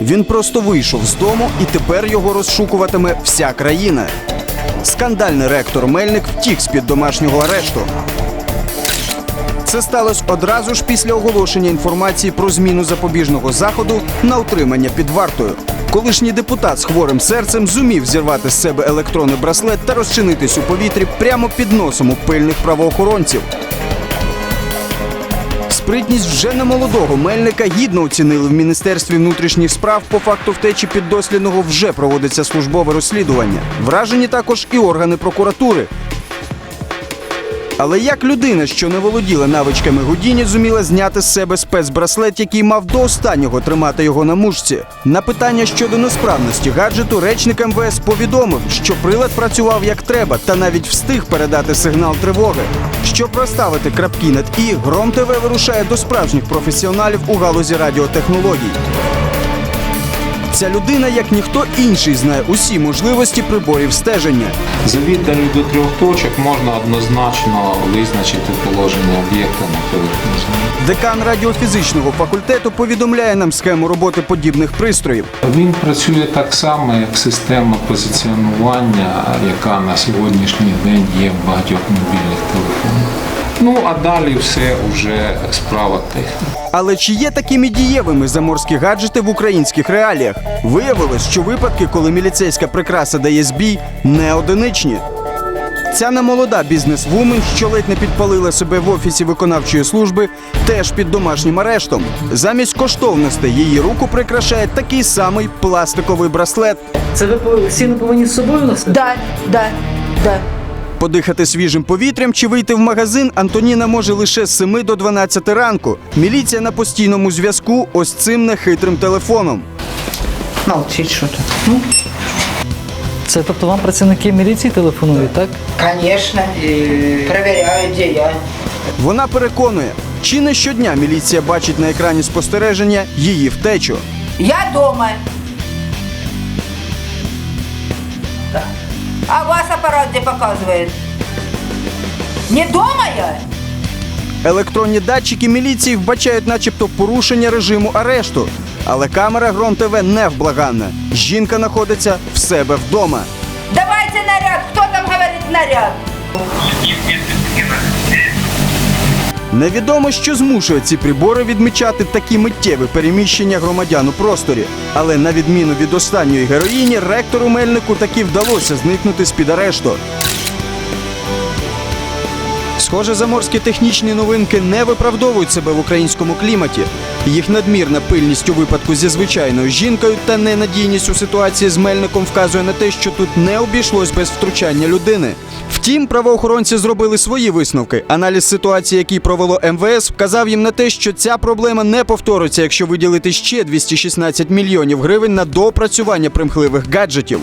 Він просто вийшов з дому і тепер його розшукуватиме вся країна. Скандальний ректор Мельник втік з-під домашнього арешту. Це сталося одразу ж після оголошення інформації про зміну запобіжного заходу на утримання під вартою. Колишній депутат з хворим серцем зумів зірвати з себе електронний браслет та розчинитись у повітрі прямо під носом у пильних правоохоронців. Спритність вже немолодого мельника гідно оцінили в міністерстві внутрішніх справ. По факту втечі піддослідного вже проводиться службове розслідування. Вражені також і органи прокуратури. Але як людина, що не володіла навичками Гудіні, зуміла зняти з себе спецбраслет, який мав до останнього тримати його на мушці? На питання щодо несправності гаджету речник МВС повідомив, що прилад працював як треба, та навіть встиг передати сигнал тривоги. Щоб розставити крапки над і, Гром ТВ вирушає до справжніх професіоналів у галузі радіотехнологій. Ця людина, як ніхто інший, знає усі можливості приборів стеження. За віддалі до трьох точок можна однозначно визначити положення об'єкта на поверхні. Декан радіофізичного факультету повідомляє нам схему роботи подібних пристроїв. Він працює так само, як система позиціонування, яка на сьогоднішній день є в багатьох мобільних телефонах. Ну а далі все вже справа техніки. Але чи є такими дієвими заморські гаджети в українських реаліях? Виявилось, що випадки, коли міліцейська прикраса дає збій, не одиничні. Ця немолода бізнес-вумен, що ледь не підпалила себе в офісі виконавчої служби, теж під домашнім арештом. Замість коштовностей її руку прикрашає такий самий пластиковий браслет. Це ви по- сіно повинні з собою носити? Да, да, да. Подихати свіжим повітрям чи вийти в магазин Антоніна може лише з 7 до 12 ранку. Міліція на постійному зв'язку ось цим нехитрим телефоном. Молчить что-то. Ну, Це тобто вам працівники міліції телефонують, так? конечно. Проверяю, где я. Вона переконує, чи не щодня міліція бачить на екрані спостереження її втечу. Я дома. А вас аппарат где показывает? Не дома я? Електронні датчики міліції вбачають, начебто, порушення режиму арешту. Але камера Гром ТВ невблаганна. Жінка знаходиться в себе вдома. Давайте наряд. Хто там говорить наряд? Невідомо, що змушує ці прибори відмічати такі миттєві переміщення громадян у просторі. Але на відміну від останньої героїні, ректору Мельнику таки вдалося зникнути з-під арешту. Схоже, заморські технічні новинки не виправдовують себе в українському кліматі. Їх надмірна пильність у випадку зі звичайною жінкою та ненадійність у ситуації з мельником вказує на те, що тут не обійшлось без втручання людини. Втім, правоохоронці зробили свої висновки. Аналіз ситуації, який провело МВС, вказав їм на те, що ця проблема не повториться, якщо виділити ще 216 мільйонів гривень на доопрацювання примхливих гаджетів.